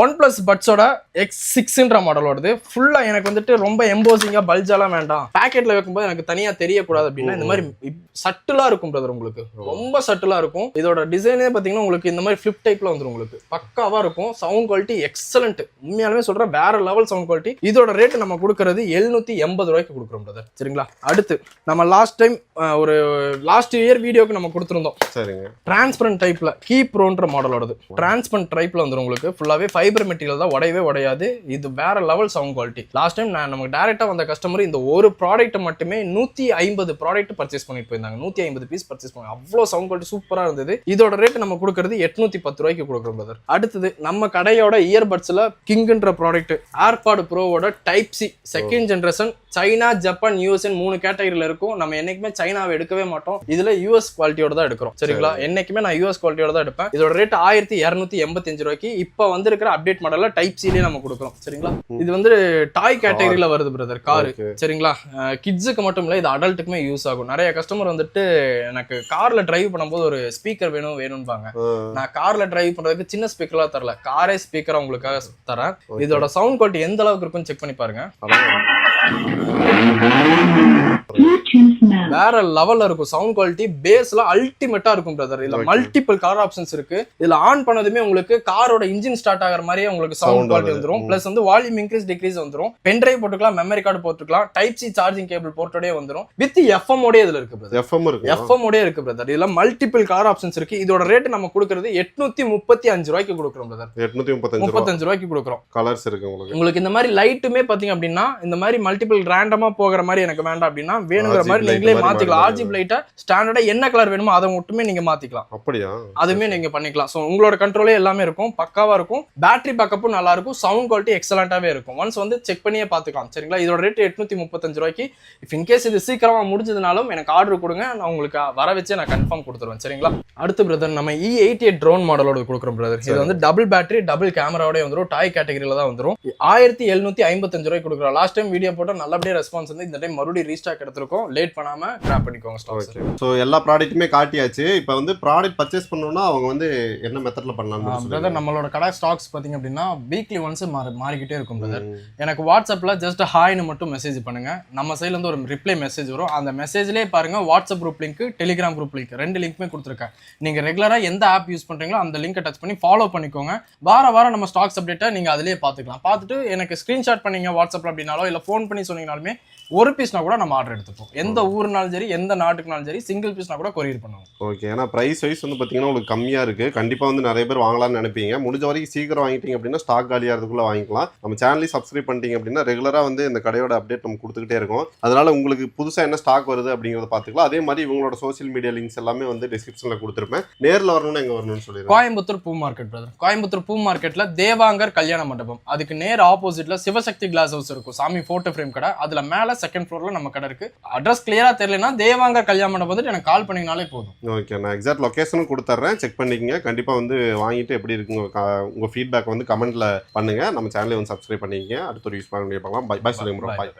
ஒன் பிளஸ் பட்ஸோட எக்ஸ் சிக்ஸ்ன்ற மாடல் வருது ஃபுல்லா எனக்கு வந்துட்டு ரொம்ப எம்போசிங்கா பல்ஜெல்லாம் வேண்டாம். பேக்கெட்ல வைக்கும்போது எனக்கு தனியா தெரியக்கூடாது அப்படின்னா இந்த மாதிரி சட்டுலா இருக்கும் பிரதர் உங்களுக்கு. ரொம்ப சட்டுலா இருக்கும். இதோட டிசைனே பாத்தீங்கன்னா உங்களுக்கு இந்த மாதிரி ஃபிளிப் டைப்ல வந்துரும் உங்களுக்கு. பக்காவா இருக்கும். சவுண்ட் குவாலிட்டி எக்ஸலண்ட் உண்மையாலுமே சொல்றேன் வேற லெவல் சவுண்ட் குவாலிட்டி இதோட ரேட் நம்ம கொடுக்கறது எழுநூத்தி எண்பது ரூபாய்க்கு கொடுக்குறோம் பிரதர் சரிங்களா? அடுத்து நம்ம லாஸ்ட் டைம் ஒரு லாஸ்ட் இயர் வீடியோக்கு நம்ம கொடுத்துருந்தோம். சரிங்க. டிரான்ஸ்பரண்ட் டைப்ல கீ ப்ரோன்ற மாடலோடது டிரான்ஸ்பரண்ட் டைப்ல வந்துரும் உங்களுக்கு. ஃபுல்லாவே ஃபைபர் மெட்டீரியல் தான் உடையவே உடையாது. இது வேற level sound quality last time நான் நமக்கு டேரக்டா வந்த கஸ்டமர் இந்த ஒரு ப்ராடக்ட் மட்டுமே நூத்தி ஐம்பது ப்ராடக்ட் பர்ச்சேஸ் பண்ணிட்டு போயிருந்தாங்க. நூத்தி ஐம்பது பீஸ் பர்ச்சேஸ் பண்ணாங்க அவ்வளோ சவுண்ட் குவாலிட்டி சூப்பரா இருந்தது. இதோட ரேட் நம்ம கொடுக்கறது எட்நூத்தி பத்து ரூபாய்க்கு கொடுக்குறோம் பிரதர் அடுத்தது நம்ம கடையோட இயர்பட்ஸ்ல கிங்ன்ற product AirPod ப்ரோவோட type C second generation thousand China Japan USN மூணு கேட்டகரியில இருக்கும். நம்ம என்னைக்குமே சைனாவை எடுக்கவே மாட்டோம். இதுல யூஎஸ் குவாலிட்டியோட தான் எடுக்கிறோம். சரிங்களா? என்னைக்குமே நான் யூஎஸ் குவாலிட்டியோட தான் எடுப்பேன். இதோட ரேட் ஆயிரத்தி இரநூத்தி எண்பத்தஞ்சு ரூபாய்க்கு இப்போ வந்திருக்கிற அப்டேட் மாடல்ல டைப் சிலே நம்ம கொடுக்குறோம். சரிங்களா? இது வந்து டாய் கேட்டகரியில வருது பிரதர் காரு. சரிங்களா? கிட்ஸுக்கு மட்டும் இல்ல இது அடல்ட்டுக்குமே யூஸ் ஆகும். நிறைய கஸ்டமர் வந்துட்டு எனக்கு கார்ல டிரைவ் பண்ணும்போது ஒரு ஸ்பீக்கர் வேணும் வேணும்பாங்க. நான் கார்ல டிரைவ் பண்றதுக்கு சின்ன ஸ்பீக்கர்லாம் தரல. காரே ஸ்பீக்கர் உங்களுக்காக தரேன். இதோட சவுண்ட் குவாலிட்டி எந்த அளவுக்கு இருக்குன்னு செக் பண்ணி பாருங்க. Ну, Включено. வேற லெவல்ல இருக்கும். சவுண்ட் குவாலிட்டி பேஸ்ல அல்டிமேட்டா இருக்கும் பிரதர் இதுல. மல்டிபிள் கார் ஆப்ஷன்ஸ் இருக்கு. இதுல ஆன் பண்ணதுமே உங்களுக்கு காரோட இன்ஜின் ஸ்டார்ட் ஆகிற மாதிரியே உங்களுக்கு சவுண்ட் குவாலிட்டி வருது. வந்துரும். ம். பிளஸ் வந்து வால்யூம் இன்க்ரீஸ் டிக்ரீஸ் வந்துரும். பென் டிரைவ் போட்டுக்கலாம் மெமரி கார்டு போட்டுக்கலாம். டைப் சி சார்ஜிங் கேபிள் போர்ட்டோடே வந்துரும். வித் எஃப்எம் ஓடே இதுல இருக்கு பிரதர் எஃப்எம் இருக்கு. எஃப்எம் ஓடே இருக்கு பிரதர் இதுல மல்டிபிள் கார் ஆப்ஷன்ஸ் இருக்கு. இதோட ரேட் நம்ம கொடுக்கறது எட்நூத்தி முப்பத்தி அஞ்சு ரூபாய்க்கு கொடுக்குறோம் பிரதர் எட்நூத்தி முப்பத்தஞ்சு முப்பத்தஞ்சு ரூபாய்க்கு கொடுக்குறோம். கலர்ஸ் இருக்கு உங்களுக்கு. உங்களுக்கு இந்த மாதிரி லைட்டுமே பாத்தீங்க அப்படின்னா இந்த மாதிரி மல்டிபிள் ரேண்டமா போகிற மாதிரி எனக்கு வேண்டாம் அப்படின்னா வேணுங்கிற மாதிரி நீங்களே மாத்திக்கலாம். ஆர்ஜிப் லைட்டா ஸ்டாண்டர்டா என்ன கலர் வேணுமோ அதை மட்டுமே நீங்க மாத்திக்கலாம். அப்படியா? அதுவுமே நீங்க பண்ணிக்கலாம். ஸோ உங்களோட கண்ட்ரோலே எல்லாமே இருக்கும். பக்காவா இருக்கும். பேட்டரி பேக்கப்பும் நல்லா இருக்கும். சவுண்ட் குவாலிட்டி எக்ஸலண்டாவே இருக்கும். ஒன்ஸ் வந்து செக் பண்ணியே பார்த்துக்கலாம். சரிங்களா? இதோட ரேட் எட்நூத்தி முப்பத்தஞ்சு ரூபாய்க்கு. இஃப் இன்கேஸ் இது சீக்கிரமா முடிஞ்சதுனாலும் எனக்கு ஆர்டர் கொடுங்க. நான் உங்களுக்கு வர வச்சே நான் கன்ஃபார்ம் கொடுத்துருவேன். சரிங்களா? அடுத்து பிரதர் நம்ம இ எயிட்டி எயிட் ட்ரோன் மாடலோட கொடுக்குறோம் பிரதர் இது வந்து டபுள் பேட்டரி டபுள் கேமராவோட வந்துரும். டாய் கேட்டகரியில தான் வந்துரும். ஆயிரத்தி எழுநூத்தி ஐம்பத்தஞ்சு ரூபாய்க்கு கொடுக்குறோம். லாஸ்ட் டைம் வீடியோ போட்டோம் நல்லபடியா ரெஸ்பான்ஸ் வந்து இந்த டைம் மறுபடியும் ரீஸ்டாக் எடுத்திருக்கோம். லேட் பண்ணாம கிராப் பண்ணிக்கோங்க ஸ்டாக்ஸ் ஸோ எல்லா ப்ராடக்ட்டுமே காட்டியாச்சு. இப்போ வந்து ப்ராடக்ட் பர்ச்சேஸ் பண்ணணும்னா அவங்க வந்து என்ன மெத்தட்ல பண்ணலாம்னு பிரதர் நம்மளோட கடை ஸ்டாக்ஸ் பாத்தீங்க அப்படின்னா வீக்லி ஒன்ஸ் மாறி மாறிக்கிட்டே இருக்கும் பிரதர் எனக்கு வாட்ஸ்அப்ல ஜஸ்ட் ஹாய்னு மட்டும் மெசேஜ் பண்ணுங்க. நம்ம சைடுல இருந்து ஒரு ரிப்ளை மெசேஜ் வரும். அந்த மெசேஜ்லேயே பாருங்க WhatsApp group link Telegram group link ரெண்டு லிங்க்குமே கொடுத்துருக்கேன். நீங்க ரெகுலரா எந்த ஆப் யூஸ் பண்றீங்களோ அந்த லிங்கை டச் பண்ணி ஃபாலோ பண்ணிக்கோங்க. வார வாரம் நம்ம ஸ்டாக்ஸ் அப்டேட்டை நீங்க அதிலேயே பார்த்துக்கலாம் பார்த்துட்டு எனக்கு ஸ்கிரீன்ஷாட் பண்ணீங்க வாட்ஸ்அப்ல அப்படின்னாலோ இல்ல ஃபோன் பண்ணி சொன்னீங்கனாலுமே ஒரு பீஸ்னா கூட நம்ம ஆர்டர் எடுத்துப்போம். எந்த ஊருனாலும் சரி எந்த நாட்டுக்குனாலும் சரி சிங்கிள் பீஸ்னா கூட கொரியர் பண்ணுவோம். ஓகே ஏன்னா ப்ரைஸ் வைஸ் வந்து பார்த்தீங்கன்னா உங்களுக்கு கம்மியாக இருக்குது கண்டிப்பாக வந்து நிறைய பேர் வாங்கலாம்னு நினைப்பீங்க. முடிஞ்ச வரைக்கும் சீக்கிரம் வாங்கிட்டீங்க அப்படின்னா ஸ்டாக் காலியாகிறதுக்குள்ளே வாங்கிக்கலாம். நம்ம சேனலையும் சப்ஸ்கிரைப் பண்ணிட்டீங்க அப்படின்னா ரெகுலராக வந்து இந்த கடையோட அப்டேட் நம்ம கொடுத்துக்கிட்டே இருக்கோம். அதனால உங்களுக்கு புதுசாக என்ன ஸ்டாக் வருது அப்படிங்கிறத பார்த்துக்கலாம் அதே மாதிரி இவங்களோட சோஷியல் மீடியா லிங்க்ஸ் எல்லாமே வந்து டிஸ்கிரிப்ஷனில் கொடுத்துருப்பேன். நேரில் வரணும்னு எங்கே வரணும்னு சொல்லிடுறேன் கோயம்புத்தூர் பூ மார்க்கெட் பிரதர் கோயம்புத்தூர் பூ மார்க்கெட்ல தேவாங்கர் கல்யாண மண்டபம். அதுக்கு நேர் ஆப்போசிட்ல சிவசக்தி கிளாஸ் ஹவுஸ் இருக்கும். சாமி போட்டோ ஃப்ரேம் கடை. அதுல மேல செகண்ட் ஃப்ளோர்ல நம்ம கடை இருக்கு. அட்ரஸ் கிளியரா தெரியலனா தேவாங்கர் கல்யாண மண்டபம் வந்துட்டு எனக்கு கால் பண்ணீங்கனாலே போதும். ஓகே நான் எக்ஸாக்ட் லொக்கேஷனும் கொடுத்துட்றேன் செக் பண்ணிக்கங்க. கண்டிப்பாக வந்து வாங்கிட்டு எப்படி இருக்குங்க உங்கள் ஃபீட்பேக் வந்து கமெண்ட்டில் பண்ணுங்கள் நம்ம சேனலை வந்து சப்ஸ்கிரைப் பண்ணிக்கங்க. அடுத்த ஒரு யூஸ் பண்ண முடியும் பார்க்கலாம். பை பை சொல்லுங்க. பாய்